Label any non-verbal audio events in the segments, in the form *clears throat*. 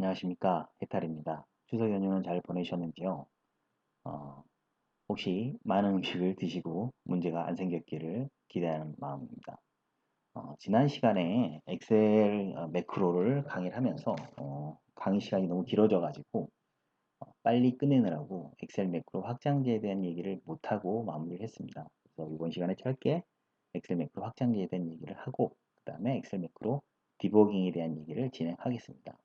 안녕하십니까 해탈입니다. 추석 연휴는 잘 보내셨는지요? 어, 혹시 많은 음식을 드시고 문제가 안 생겼기를 기대하는 마음입니다. 어, 지난 시간에 엑셀 어, 매크로를 강의를 하면서 어, 강의 시간이 너무 길어져 가지고 어, 빨리 끝내느라고 엑셀 매크로 확장제에 대한 얘기를 못하고 마무리를 했습니다. 그래서 이번 시간에 짧게 엑셀 매크로 확장제에 대한 얘기를 하고 그 다음에 엑셀 매크로 디버깅에 대한 얘기를 진행하겠습니다.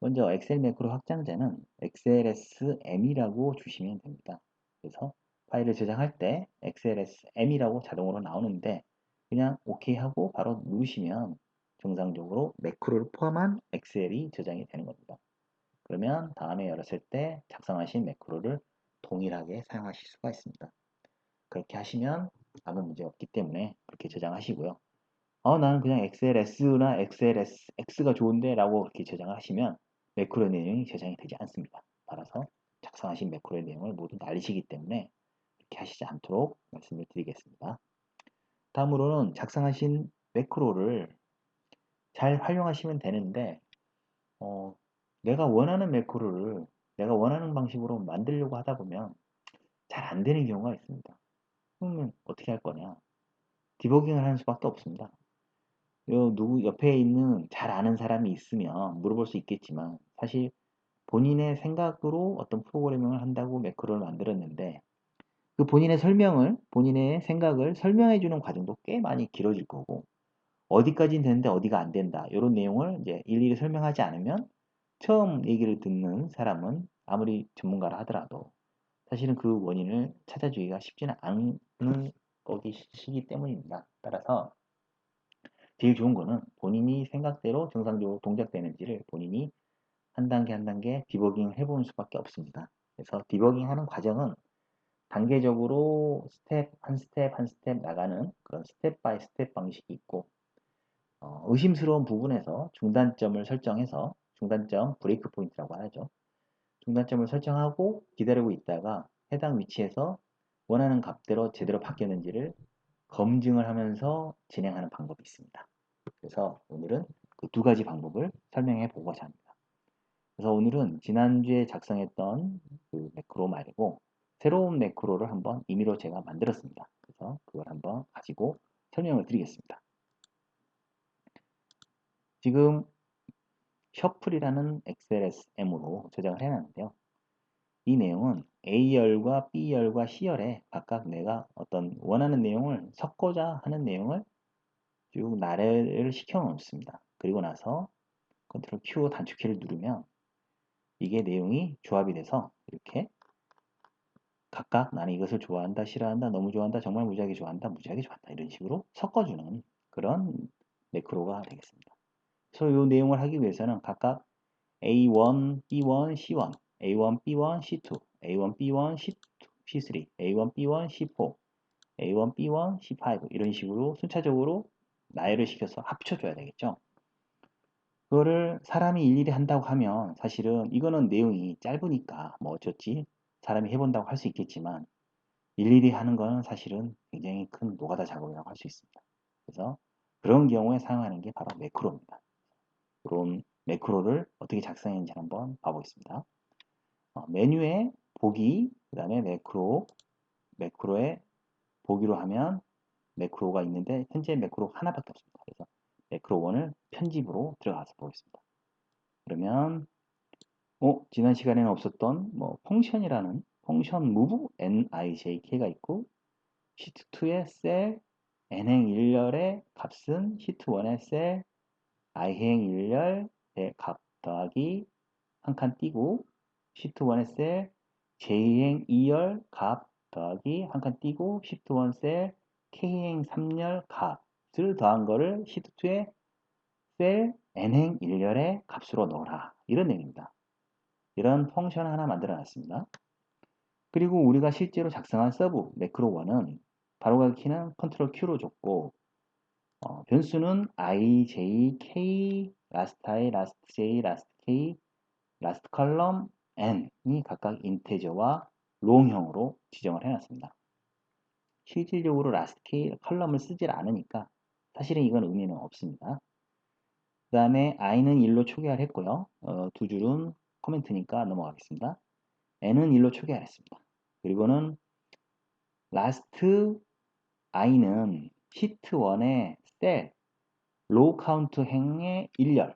먼저 엑셀 매크로 확장자는 xlsm이라고 주시면 됩니다. 그래서 파일을 저장할 때 xlsm이라고 자동으로 나오는데 그냥 OK 하고 바로 누르시면 정상적으로 매크로를 포함한 엑셀이 저장이 되는 겁니다. 그러면 다음에 열었을 때 작성하신 매크로를 동일하게 사용하실 수가 있습니다. 그렇게 하시면 아무 문제 없기 때문에 그렇게 저장하시고요. 어, 나는 그냥 XLS나 XLS, X가 좋은데 라고 이렇게 저장하시면 매크로 내용이 저장이 되지 않습니다. 따라서 작성하신 매크로의 내용을 모두 날리시기 때문에 이렇게 하시지 않도록 말씀을 드리겠습니다. 다음으로는 작성하신 매크로를 잘 활용하시면 되는데 어, 내가 원하는 매크로를 내가 원하는 방식으로 만들려고 하다 보면 잘 안 되는 경우가 있습니다. 그러면 어떻게 할 거냐? 디버깅을 하는 수밖에 없습니다. 요 누구 옆에 있는 잘 아는 사람이 있으면 물어볼 수 있겠지만 사실 본인의 생각으로 어떤 프로그래밍을 한다고 매크로를 만들었는데 그 본인의 설명을 본인의 생각을 설명해 주는 과정도 꽤 많이 길어질 거고 어디까지는 되는데 어디가 안 된다 이런 내용을 이제 일일이 설명하지 않으면 처음 얘기를 듣는 사람은 아무리 전문가라 하더라도 사실은 그 원인을 찾아주기가 쉽지는 않은 것이기 때문입니다. 따라서 제일 좋은 거는 본인이 생각대로 정상적으로 동작되는지를 본인이 한 단계 한 단계 디버깅 해보는 수밖에 없습니다. 그래서 디버깅 하는 과정은 단계적으로 스텝 한 스텝 한 스텝 나가는 그런 스텝 바이 스텝 방식이 있고 어, 의심스러운 부분에서 중단점을 설정해서 중단점 브레이크 포인트라고 하죠. 중단점을 설정하고 기다리고 있다가 해당 위치에서 원하는 값대로 제대로 바뀌었는지를 검증을 하면서 진행하는 방법이 있습니다. 그래서 오늘은 그 두 가지 방법을 설명해 보고자 합니다. 그래서 오늘은 지난주에 작성했던 그 매크로 말고 새로운 매크로를 한번 임의로 제가 만들었습니다. 그래서 그걸 한번 가지고 설명을 드리겠습니다. 지금 셔플이라는 XLSM으로 저장을 해놨는데요. 이 내용은 A열과 B열과 C열에 각각 내가 어떤 원하는 내용을 섞고자 하는 내용을 쭉 나래를 시켜 놓습니다. 그리고 나서 컨트롤 Q 단축키를 누르면 이게 내용이 조합이 돼서 이렇게 각각 나는 이것을 좋아한다, 싫어한다, 너무 좋아한다, 정말 무지하게 좋아한다, 무지하게 좋아한다 이런 식으로 섞어주는 그런 매크로가 되겠습니다. 그래서 이 내용을 하기 위해서는 각각 A1, B1, C1, A1, B1, C2, A1, B1, C2, C3, A1, B1, C4, A1, B1, C5 이런 식으로 순차적으로 나열을 시켜서 합쳐줘야 되겠죠. 그거를 사람이 일일이 한다고 하면 사실은 이거는 내용이 짧으니까 뭐 어쩌지 사람이 해본다고 할 수 있겠지만 일일이 하는 거는 사실은 굉장히 큰 노가다 작업이라고 할 수 있습니다. 그래서 그런 경우에 사용하는 게 바로 매크로입니다. 그런 매크로를 어떻게 작성했는지 한번 봐보겠습니다. 어, 메뉴에 보기, 그 다음에 매크로, 매크로에 보기로 하면 매크로가 있는데 현재 매크로 하나밖에 없습니다. 그래서 매크로 1을 편집으로 들어가서 보겠습니다. 그러면 어, 지난 시간에는 없었던 뭐 펑션이라는 펑션 move nijk가 있고 시트 2의 셀 n행 1열의 값은 시트 1의 셀 i행 1열의 값 더하기 한 칸 띄고 시트 1의 셀 j행 2열 값 더하기 한 칸 띄고 시트 1 셀 k행 3열 값을 더한 거를 시트 2의 셀 n행 1열의 값으로 넣어라 이런 내용입니다. 이런 펑션 하나 만들어 놨습니다. 그리고 우리가 실제로 작성한 서브 매크로1은 바로가기 키는 컨트롤 Q로 줬고 어, 변수는 i, j, k, last i, last j, last k, last column, n이 각각 인테저와 롱형으로 지정을 해놨습니다. 실질적으로 k 컬럼을 쓰질 않으니까 사실은 이건 의미는 없습니다. 그 다음에 i는 1로 초기화를 했고요. 어, 두 줄은 코멘트니까 넘어가겠습니다. n은 1로 초기화를 했습니다. 그리고는 last i는 시트 1의 셀 로우 카운트 행의 1열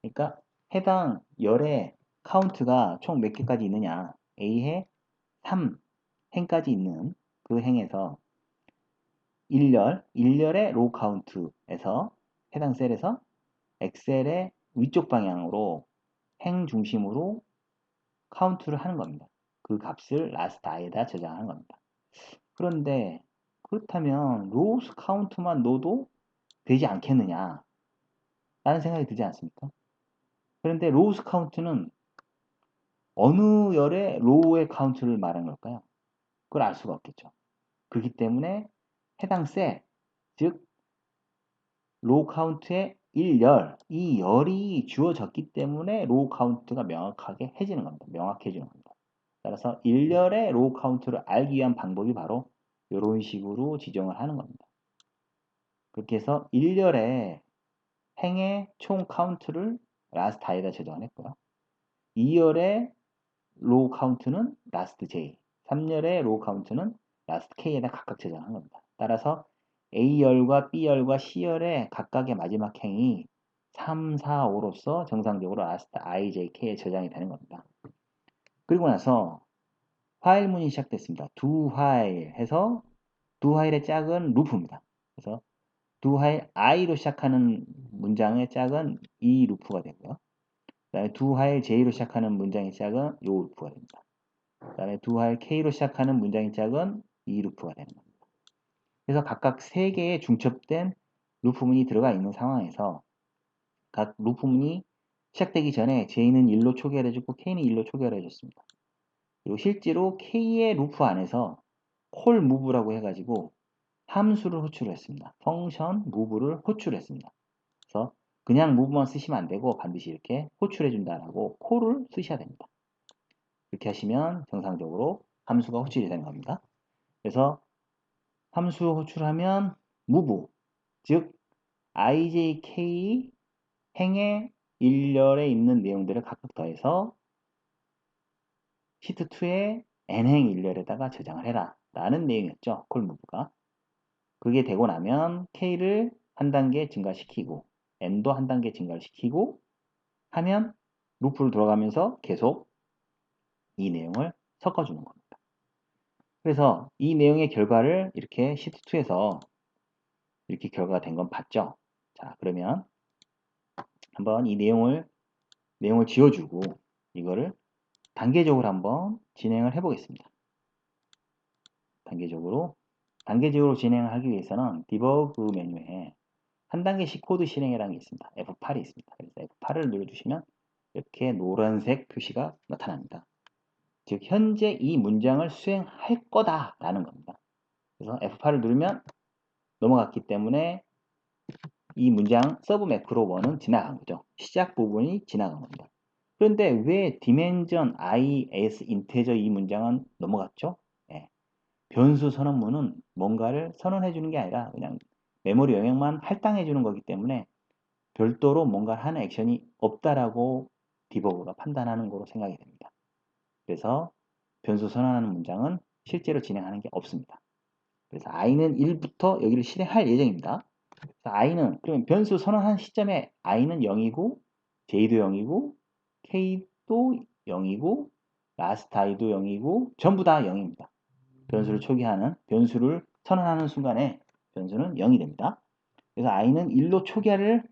그러니까 해당 열의 카운트가 총 몇 개까지 있느냐 A에 3 행까지 있는 그 행에서 1열, 1열의 로우 카운트에서 해당 셀에서 엑셀의 위쪽 방향으로 행 중심으로 카운트를 하는 겁니다. 그 값을 라스트 i에다 저장하는 겁니다. 그런데 그렇다면 로우스 카운트만 넣어도 되지 않겠느냐 라는 생각이 들지 않습니까? 그런데 로우스 카운트는 어느 열의 로우의 카운트를 말하는 걸까요? 그걸 알 수가 없겠죠. 그렇기 때문에 해당 셀, 즉 로우 카운트의 1열, 이 열이 주어졌기 때문에 로우 카운트가 명확하게 해지는 겁니다. 명확해지는 겁니다. 따라서 1열의 로우 카운트를 알기 위한 방법이 바로 이런 식으로 지정을 하는 겁니다. 그렇게 해서 1열의 행의 총 카운트를 라스트 i에다 저장했고요. 2열의 로우 카운트는 라스트 j, 3열의 로우 카운트는 라스트 k에다 각각 저장한 겁니다. 따라서 A열과 B열과 C열의 각각의 마지막 행이 3, 4, 5로서 정상적으로 라스트 i, j, k에 저장이 되는 겁니다. 그리고 나서 화일문이 시작됐습니다. 두 화일 해서 두 화일의 짝은 루프입니다. 그래서 두 화일 i로 시작하는 문장의 짝은 이 루프가 되고요. 그 다음에 두 화일 j로 시작하는 문장의 짝은 이 루프가 됩니다. 그 다음에 두 화일 k로 시작하는 문장의 짝은 이 루프가 되는 겁니다. 그래서 각각 3개의 중첩된 루프문이 들어가 있는 상황에서 각 루프문이 시작되기 전에 J는 1로 초기화해줬고 K는 1로 초기화해줬습니다. 그리고 실제로 K의 루프 안에서 콜 무브라고 해가지고 함수를 호출했습니다. 펑션 무브를 호출했습니다. 그래서 그냥 무브만 쓰시면 안 되고 반드시 이렇게 호출해준다라고 콜을 쓰셔야 됩니다. 이렇게 하시면 정상적으로 함수가 호출이 되는 겁니다. 그래서 함수 호출하면 move, 즉 ijk 행의 일렬에 있는 내용들을 각각 더해서 시트2의 n행 일렬에다가 저장을 해라 라는 내용이었죠. 콜무브가. 그게 되고 나면 k를 한 단계 증가시키고 n도 한 단계 증가를 시키고 하면 루프를 돌아가면서 계속 이 내용을 섞어주는 겁니다. 그래서 이 내용의 결과를 이렇게 시트2에서 이렇게 결과가 된 건 봤죠? 자, 그러면 한번 이 내용을 내용을 지워주고 이거를 단계적으로 한번 진행을 해 보겠습니다. 단계적으로 단계적으로 진행을 하기 위해서는 디버그 메뉴에 한 단계씩 코드 실행이라는 게 있습니다. F8이 있습니다. 그래서 F8을 눌러주시면 이렇게 노란색 표시가 나타납니다. 즉 현재 이 문장을 수행할 거다 라는 겁니다. 그래서 F8을 누르면 넘어갔기 때문에 이 문장 서브 매크로 1은 지나간 거죠. 시작 부분이 지나간 겁니다. 그런데 왜 dimension i s integer 이 문장은 넘어갔죠? 네. 변수 선언문은 뭔가를 선언해 주는 게 아니라 그냥 메모리 영역만 할당해 주는 거기 때문에 별도로 뭔가 하는 액션이 없다라고 디버그가 판단하는 거로 생각이 됩니다. 그래서 변수 선언하는 문장은 실제로 진행하는 게 없습니다. 그래서 i는 1부터 여기를 실행할 예정입니다. 그래서 i는 그러면 변수 선언한 시점에 i는 0이고 j도 0이고 k도 0이고 last i도 0이고 전부 다 0입니다. 변수를 초기화하는 변수를 선언하는 순간에 변수는 0이 됩니다. 그래서 i는 1로 초기화를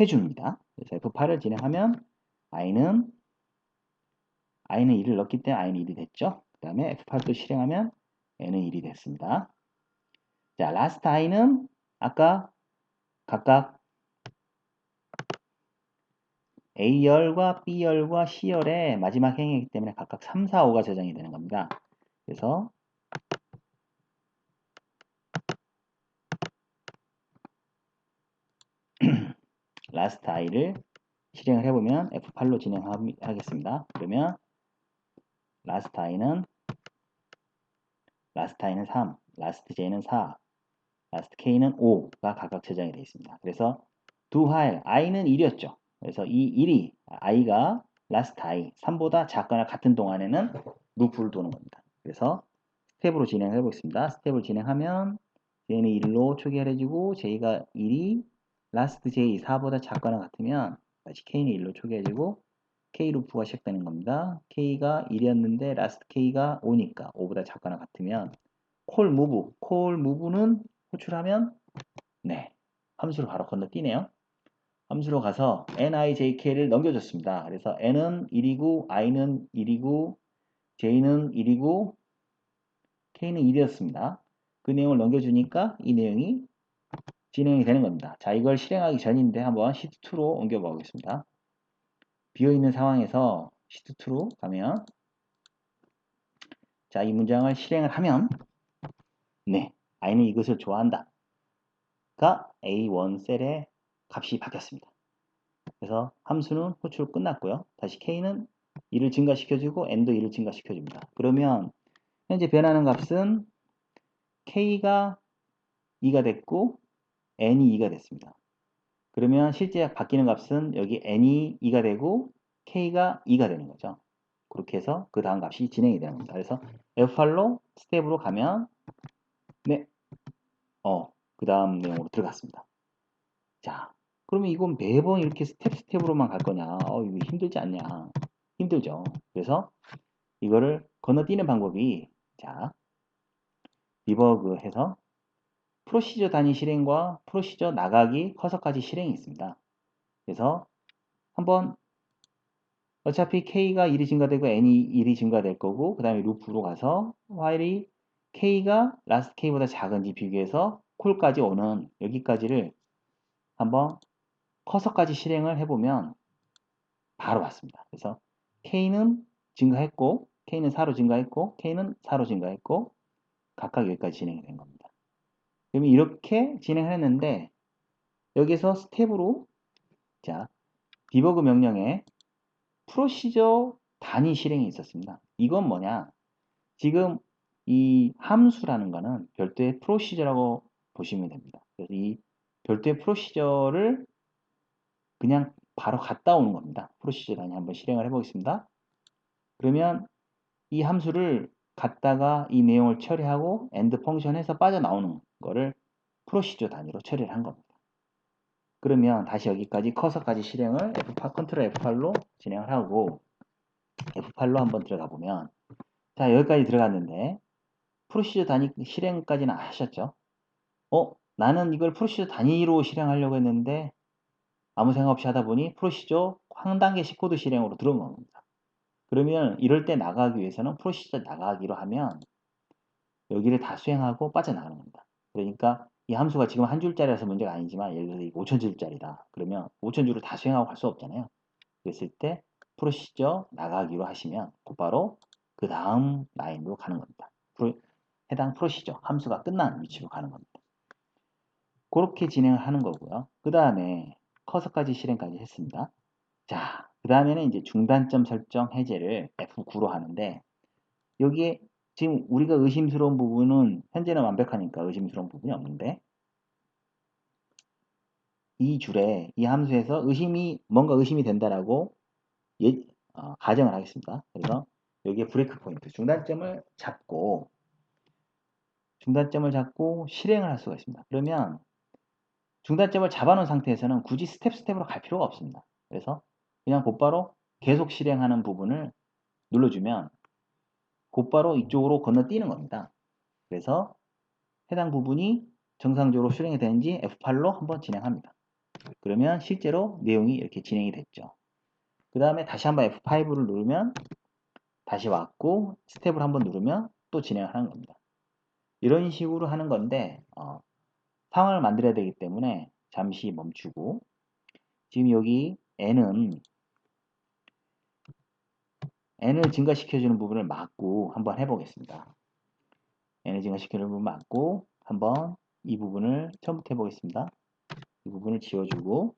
해줍니다. 그래서 F8을 진행하면 i는 i는 1을 넣기 때문에 i는 1이 됐죠. 그 다음에 F8도 실행하면 n은 1이 됐습니다. 자, last i는 아까 각각 A열과 B열과 C열의 마지막 행이기 때문에 각각 3, 4, 5가 저장이 되는 겁니다. 그래서 *clears throat* last i를 실행을 해보면 F8로 진행하겠습니다. 그러면 last i는 last i는 3, last j는 4, last k는 5가 각각 저장이 되어 있습니다. 그래서 두 화일 i는 1이었죠. 그래서 이 1이 i가 last i 3보다 작거나 같은 동안에는 루프를 도는 겁니다. 그래서 스텝으로 진행해 보겠습니다. 스텝을 진행하면 j는 1로 초기화해지고 j가 1이 last j 4보다 작거나 같으면 다시 k는 1로 초기화해지고 k 루프가 시작되는 겁니다. k가 1이었는데 last k가 5니까 5보다 작거나 같으면 콜 무브, 콜 무브는 호출하면 네 함수로 바로 건너뛰네요. 함수로 가서 nijk를 넘겨줬습니다. 그래서 n은 1이고 i는 1이고 j는 1이고 k는 1이었습니다. 그 내용을 넘겨주니까 이 내용이 진행이 되는 겁니다. 자 이걸 실행하기 전인데 한번 시트2로 옮겨 보겠습니다. 비어있는 상황에서 시트2로 가면 자 이 문장을 실행을 하면 네 i는 이것을 좋아한다. 가 A1 셀의 값이 바뀌었습니다. 그래서 함수는 호출 끝났고요. 다시 K는 2를 증가시켜주고 N도 2를 증가시켜줍니다. 그러면 현재 변하는 값은 K가 2가 됐고 N이 2가 됐습니다. 그러면 실제 바뀌는 값은 여기 N이 2가 되고 K가 2가 되는 거죠. 그렇게 해서 그 다음 값이 진행이 되는 겁니다. 그래서 F8로 스텝으로 가면 네, 어, 그 다음 내용으로 들어갔습니다. 자, 그러면 이건 매번 이렇게 스텝 스텝으로만 갈 거냐? 어, 이거 힘들지 않냐? 힘들죠. 그래서 이거를 건너뛰는 방법이 자, 디버그 해서 프로시저 단위 실행과 프로시저 나가기 커서까지 실행이 있습니다. 그래서 한번 어차피 k가 1이 증가되고 n이 1이 증가될 거고 그 다음에 루프로 가서 while이 k가 last k보다 작은지 비교해서 콜까지 오는 여기까지를 한번 커서까지 실행을 해보면 바로 왔습니다. 그래서 k는 증가했고 k는 4로 증가했고 k는 4로 증가했고 각각 여기까지 진행이 된 겁니다. 그러면 이렇게 진행을 했는데 여기서 스텝으로 자 디버그 명령에 프로시저 단위 실행이 있었습니다. 이건 뭐냐? 지금 이 함수라는 거는 별도의 프로시저라고 보시면 됩니다. 그래서 이 별도의 프로시저를 그냥 바로 갔다 오는 겁니다. 프로시저 단위 한번 실행을 해보겠습니다. 그러면 이 함수를 갖다가 이 내용을 처리하고 엔드 펑션에서 빠져나오는 거를 프로시저 단위로 처리를 한 겁니다. 그러면 다시 여기까지 커서까지 실행을 F8, 컨트롤 F8로 진행을 하고 F8로 한번 들어가 보면 자 여기까지 들어갔는데 프로시저 단위 실행까지는 하셨죠? 어? 나는 이걸 프로시저 단위로 실행하려고 했는데 아무 생각 없이 하다 보니 프로시저 한 단계씩 코드 실행으로 들어온 겁니다. 그러면 이럴 때 나가기 위해서는 프로시저 나가기로 하면 여기를 다 수행하고 빠져나가는 겁니다. 그러니까 이 함수가 지금 한 줄짜리라서 문제가 아니지만 예를 들어서 이거 5천 줄짜리다. 그러면 5천 줄을 다 수행하고 갈 수 없잖아요. 그랬을 때 프로시저 나가기로 하시면 곧바로 그 다음 라인으로 가는 겁니다. 프로, 해당 프로시저 함수가 끝난 위치로 가는 겁니다. 그렇게 진행을 하는 거고요. 그 다음에 커서까지 실행까지 했습니다. 자, 그 다음에는 이제 중단점 설정 해제를 F9로 하는데 여기에 지금 우리가 의심스러운 부분은 현재는 완벽하니까 의심스러운 부분이 없는데 이 줄에 이 함수에서 의심이 뭔가 의심이 된다라고 예, 어, 가정을 하겠습니다. 그래서 여기에 브레이크 포인트 중단점을 잡고 중단점을 잡고 실행을 할 수가 있습니다. 그러면 중단점을 잡아놓은 상태에서는 굳이 스텝 스텝으로 갈 필요가 없습니다. 그래서 그냥 곧바로 계속 실행하는 부분을 눌러주면 곧바로 이쪽으로 건너뛰는 겁니다. 그래서 해당 부분이 정상적으로 실행이 되는지 F8로 한번 진행합니다. 그러면 실제로 내용이 이렇게 진행이 됐죠. 그 다음에 다시 한번 F5를 누르면 다시 왔고 스텝을 한번 누르면 또 진행을 하는 겁니다. 이런 식으로 하는 건데 어, 상황을 만들어야 되기 때문에 잠시 멈추고 지금 여기 n은 n을 증가시켜주는 부분을 막고 한번 해보겠습니다. n을 증가시켜주는 부분 막고 한번 이 부분을 처음부터 해보겠습니다. 이 부분을 지워주고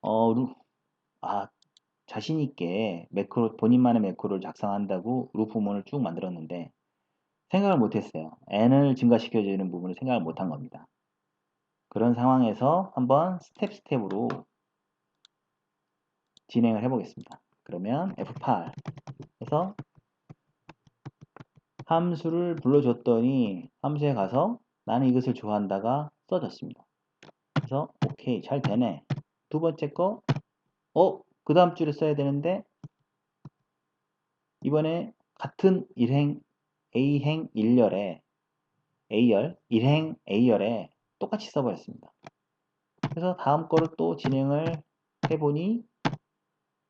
어, 루, 아, 자신있게 매크로, 본인만의 매크로를 작성한다고 루프문을 쭉 만들었는데 생각을 못했어요. n을 증가시켜주는 부분을 생각을 못한 겁니다. 그런 상황에서 한번 스텝 스텝으로 진행을 해보겠습니다. 그러면 F8 해서 함수를 불러줬더니 함수에 가서 나는 이것을 좋아한다가 써졌습니다. 그래서 오케이 잘 되네. 두 번째 거 어? 그 다음 줄에 써야 되는데 이번에 같은 일행 A행 1열에 A열, 1행 A열에 똑같이 써버렸습니다. 그래서 다음 거를 또 진행을 해보니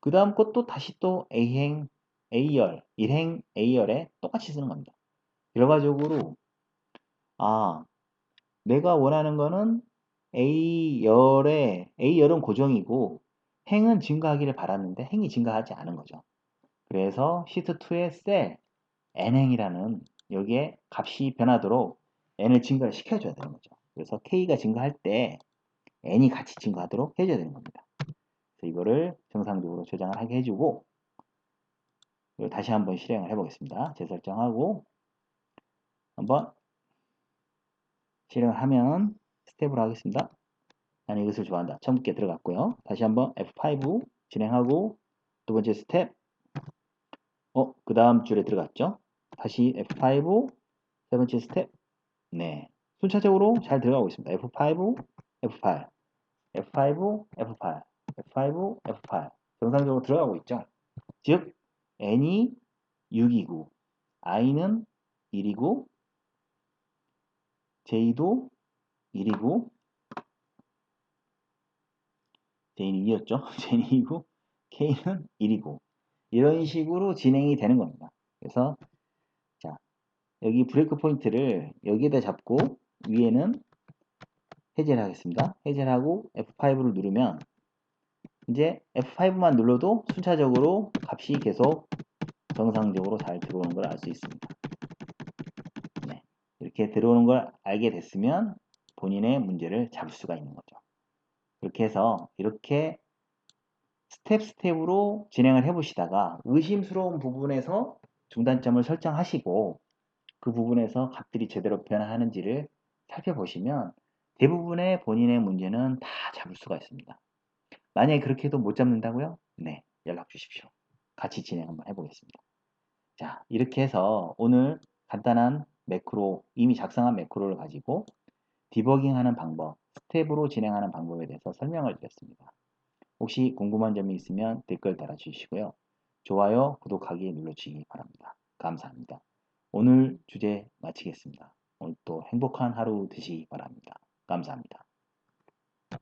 그 다음 것도 다시 또 A행 A열, 1행 A열에 똑같이 쓰는 겁니다. 결과적으로 아 내가 원하는 거는 A열에 A열은 고정이고 행은 증가하기를 바랐는데 행이 증가하지 않은 거죠. 그래서 시트2의 셀 n행이라는 여기에 값이 변하도록 n을 증가를 시켜줘야 되는 거죠. 그래서 k가 증가할 때 n이 같이 증가하도록 해줘야 되는 겁니다. 이거를 정상적으로 저장을 하게 해주고 다시 한번 실행을 해보겠습니다. 재설정하고 한번 실행을 하면 스텝으로 하겠습니다. 나는 이것을 좋아한다. 처음께 들어갔고요. 다시 한번 F5 진행하고 두 번째 스텝 어, 그 다음 줄에 들어갔죠? 다시 F5 세 번째 스텝 네 순차적으로 잘 들어가고 있습니다. F5 F8 F5 F8 F5 F8 정상적으로 들어가고 있죠. 즉 n이 6이고 i는 1이고 j도 1이고 j는 2였죠. *laughs* j는 2이고 k는 1이고 이런 식으로 진행이 되는 겁니다. 그래서 자 여기 브레이크 포인트를 여기에다 잡고 위에는 해제를 하겠습니다. 해제를 하고 F5를 누르면 이제 F5만 눌러도 순차적으로 값이 계속 정상적으로 잘 들어오는 걸 알 수 있습니다. 네, 이렇게 들어오는 걸 알게 됐으면 본인의 문제를 잡을 수가 있는 거죠. 이렇게 해서 이렇게 스텝 스텝으로 진행을 해 보시다가 의심스러운 부분에서 중단점을 설정하시고 그 부분에서 값들이 제대로 변화하는지를 살펴보시면 대부분의 본인의 문제는 다 잡을 수가 있습니다. 만약에 그렇게 해도 못 잡는다고요? 네, 연락 주십시오. 같이 진행 한번 해보겠습니다. 자, 이렇게 해서 오늘 간단한 매크로, 이미 작성한 매크로를 가지고 디버깅하는 방법, 스텝으로 진행하는 방법에 대해서 설명을 드렸습니다. 혹시 궁금한 점이 있으면 댓글 달아주시고요. 좋아요, 구독하기 눌러주시기 바랍니다. 감사합니다. 오늘 주제 마치겠습니다. 오늘 또 행복한 하루 되시기 바랍니다. 감사합니다.